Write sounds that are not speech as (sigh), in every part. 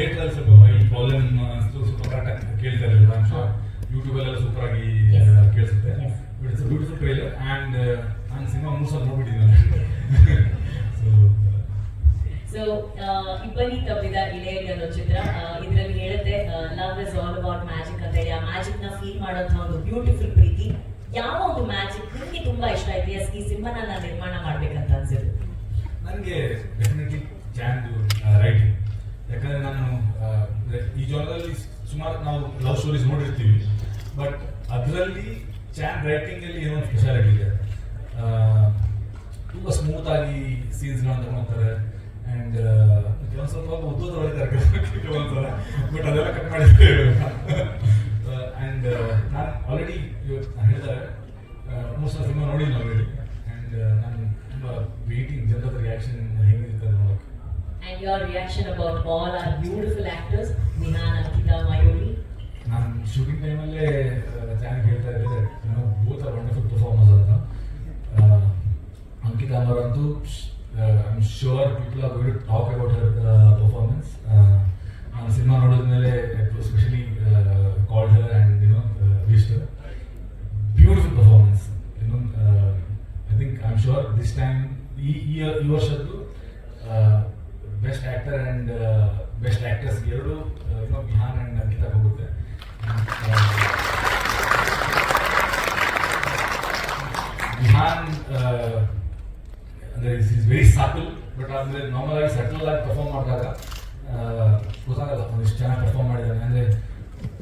Theatre ಅಲ್ಲಿ ಸ್ವಲ್ಪ ಈ ಪ್ರಾಬ್ಲಮ್ ಸ್ವಲ್ಪ ಕರೆಕ್ಟ್ ಕೇಳ್ತಾ ಇರಲಿಲ್ಲ ಯೂಟ್ಯೂಬ್ ಅಲ್ಲೆಲ್ಲ ಸೂಪರ್ ಆಗಿ Yes. ಕೇಳಿಸುತ್ತೆ. ಇಟ್ಸ್ ಬ್ಯೂಟಿಫುಲ್ ಟ್ರೈಲರ್ ಆ್ಯಂಡ್ ನಾನು ಸಿನಿಮಾ ಮೂರು ಸಲ ನೋಡ್ಬಿಟ್ಟಿದ್ದೀನಿ ಸೊ ಸೊ (laughs) ಇಬ್ಬನಿ ತಪ್ಪಿದ ಇಳೆಯಲ್ಲಿ ಅನ್ನೋ ಚಿತ್ರ ಇದರಲ್ಲಿ ಹೇಳುತ್ತೆ love is all about magic ಅಂತ ಹೇಳಿ. ಆ ಮ್ಯಾಜಿಕ್ನ ಫೀಲ್ ಮಾಡೋಂಥ ಒಂದು ಬ್ಯೂಟಿಫುಲ್ ಪ್ರೀತಿ. ಯಾವ ಒಂದು ಮ್ಯಾಜಿಕ್ ನಿಮಗೆ ತುಂಬಾ ಇಷ್ಟ ಆಯ್ತು? ಎಸ್ ಈ ಸಿನಿಮಾನ ನಾನು ನಿರ್ಮಾಣ ಮಾಡ್ಬೇಕಂತ ಅನ್ಸಿದ್ರು ನನಗೆ ಡೆಫಿನೆಟ್ಲಿ ರೈಟಿಂಗ್ ನಾನು ಈ ಜಾಗದಲ್ಲಿ ಸುಮಾರು ನಾವು ಲವ್ ಸ್ಟೋರೀಸ್ ನೋಡಿರ್ತೀವಿ. ಬಟ್ ಅದರಲ್ಲಿ ಚಾನ್ ರೈಟಿಂಗ್ ಅಲ್ಲಿ ಏನೋ ಸ್ಪೆಷಾಲಿಟಿ ಇದೆ. ತುಂಬಾ ಸ್ಮೂತ್ ಆಗಿ ಸೀನ್ಸ್ಗಳನ್ನ ತಗೊಳ್ತಾರೆ ಅಂಡ್ ಕೆಲವೊಂದು ಸ್ವಲ್ಪ ಉದ್ದದ ಹೊಡಿತಾರೆ ಬಟ್ ಅದೆಲ್ಲ ಕಟ್ ಮಾಡಿದ್ರೆ ಅಂಡ್ ನಾನು ಆಲ್ರೆಡಿ ಹೇಳಿದಾಗ ಮೂರು ಸಲ ಸಿನಿಮಾ ನೋಡಿಲ್ಲ and reaction about all our beautiful actors, Nihan Ankita Mayuri ನಾನು ಶೂಟಿಂಗ್ ಟೈಮಲ್ಲೇ ಚಾನಲ್ ಹೇಳ್ತಾ ಇದ್ದೆ. ಏನೋ ಬೋತ್ ಆರ್ ವಂಡರ್ಫುಲ್ ಪರ್ಫಾರ್ಮರ್ಸ್ ಅಂತ ಅಂಕಿತಾ ಅವರಂತೂ I am sure people are going to talk about her performance ನಾನು ಸಿನಿಮಾ ನೋಡಿದ ಮೇಲೆ specially called her and you know wished beautiful performance you know I think I am sure this time ಈ ಈ ವರ್ಷದ್ದು best actor and best actors ಎರಡು you know Bihan and Ankita ಹೋಗುತ್ತೆ. ಬಿಹಾನ್ ಅಂದರೆ is very subtle but ಅಂದರೆ normal ಆಗಿ subtle ಆಗಿ perform ಮಾಡಿದಾಗ ಗೊತ್ತಾಗಲ್ಲ ಅವ್ನು ಎಷ್ಟು ಚೆನ್ನಾಗಿ ಪರ್ಫಾರ್ಮ್ ಮಾಡಿದ್ದಾನೆ ಅಂದರೆ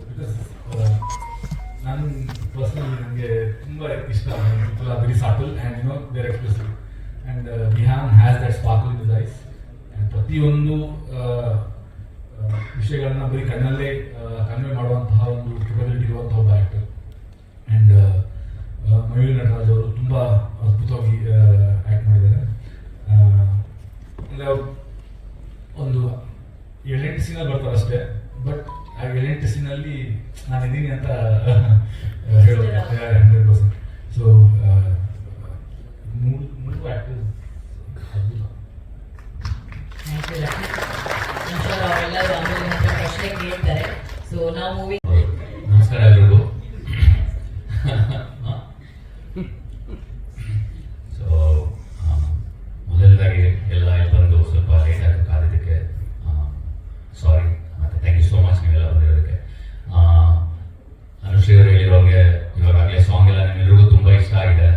ಬಿಕಾಸ್ ನಾನು ಪರ್ಸ್ನಲಿ ನನಗೆ ತುಂಬ ಇಷ್ಟ are very subtle and you know they're expressive and Vihan has that sparkle ಪ್ರತಿಯೊಂದು ವಿಷಯಗಳನ್ನು ಬರೀ ಕಣ್ಣಲ್ಲೇ ಕನ್ವೆ ಮಾಡುವಂತಹ ಒಂದು ಕೆಪಬಿಲಿಟಿ ಇರುವಂತಹ ಒಬ್ಬ ಆ್ಯಕ್ಟರ್ ಆ್ಯಂಡ್ ಮಯೂರಿ ನಟರಾಜ್ ಅವರು ತುಂಬ ಅದ್ಭುತವಾಗಿ ಆ್ಯಕ್ಟ್ ಮಾಡಿದ್ದಾರೆ. ಅಂದರೆ ಒಂದು ಏಳೆಂಟು ಸೀನಲ್ಲಿ ಬರ್ತಾರೆ ಅಷ್ಟೇ. ಬಟ್ ಆ ಏಳೆಂಟು ಸೀನಲ್ಲಿ ನಾನು ಇದ್ದೀನಿ ಅಂತ ಹೇಳೋದು ಹಂಡ್ರೆಡ್ ಪರ್ಸೆಂಟ್ ಸೊ ಮೂರು ಮೂರು ಆ್ಯಕ್ಟರ್ಸ್ ಅದ್ಭುತ ಥ್ಯಾಂಕ್ ಯು ಅವರೆಲ್ಲರೂ ಆಮೇಲೆ ನನ್ನ ಪ್ರಶ್ನೆ ಕೇಳ್ತಾರೆ ಸೊ ನಾವು ಮೂವಿ ನಮಸ್ಕಾರ ಎಲ್ರಿಗೂ. (laughs) ಸೊ ಮೊದಲನೇದಾಗಿ ಎಲ್ಲ ಇಲ್ಲಿ ಬಂದು ಸ್ವಲ್ಪ ಲೇಟ್ ಆಗಿ ಕಾದಿದ್ದಕ್ಕೆ. ಸಾರಿ ಮತ್ತು ಥ್ಯಾಂಕ್ ಯು ಸೋ ಮಚ್ ನೀವೆಲ್ಲ ಬಂದಿರೋದಕ್ಕೆ. ಅನುಶ್ರೀ ಅವರು ಹೇಳಿರೋಂಗೆ ಇವಾಗಲೇ ಸಾಂಗ್ ಎಲ್ಲ ನಿಮ್ಮೆಲ್ರಿಗೂ ತುಂಬ ಇಷ್ಟ ಆಗಿದೆ.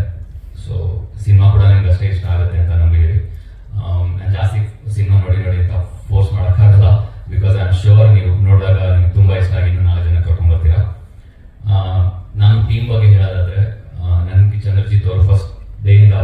ಸೊ ಸಿನಿಮಾ ಕೂಡ ನಿಮ್ಗೆ ಅಷ್ಟೇ ಇಷ್ಟ ಆಗುತ್ತೆ ಅಂತ ನಂಬಿದ್ದೀವಿ ನಾನು ಜಾಸ್ತಿ ಸಿನಿಮಾ ನೋಡಿ ನೋಡಿ ಅಂತ ಫೋರ್ಸ್ ಮಾಡೋಕ್ಕಾಗಲ್ಲ. ಬಿಕಾಸ್ ಐ ಆಮ್ ಶ್ಯೂರ್ ನೀವು ನೋಡಿದಾಗ ನಿಮ್ಗೆ ತುಂಬ ಇಷ್ಟ ಆಗಿ ನಾಲ್ಕು ಜನ ಕರ್ಕೊಂಡ್ಬರ್ತೀರಾ ನಾನು ಟೀಮ್ ಬಗ್ಗೆ ಹೇಳೋದಾದ್ರೆ ನನಗೆ ಚಂದ್ರಜಿತ್ ಅವರು ಫಸ್ಟ್ ಡೇಯಿಂದ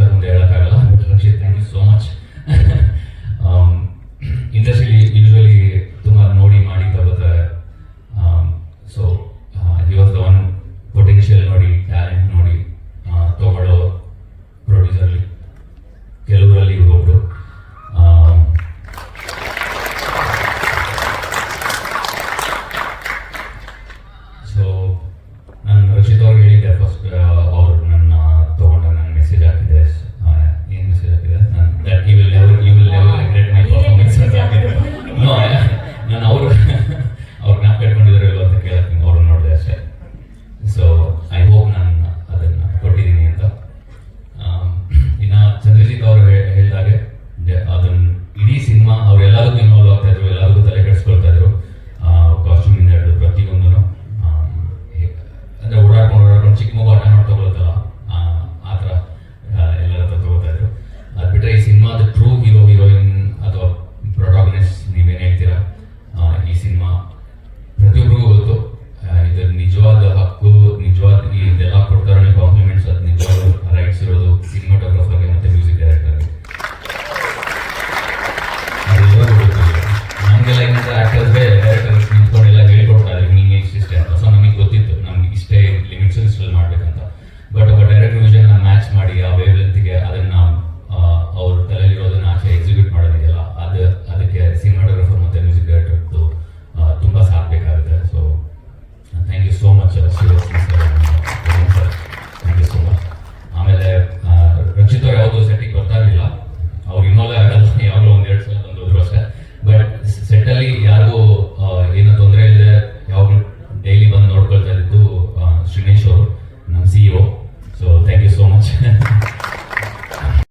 ಸರ್ ಮುಂದೆ ಹೇಳೋಕ್ಕಾಗಲ್ಲ. Hundred lakh thank you so much industrially usually రుచికి మొగడానికి తగులుతుందా ಅಲ್ಲಿ ಯಾರಿಗೂ ಏನೋ ತೊಂದರೆ ಇಲ್ಲದೆ ಯಾವಾಗಲೂ ಡೈಲಿ ಬಂದು ನೋಡ್ಕೊಳ್ತಾ ಇದ್ದು ಶ್ರೀನೇಶ್ ಅವರು ನಮ್ಮ ಸಿ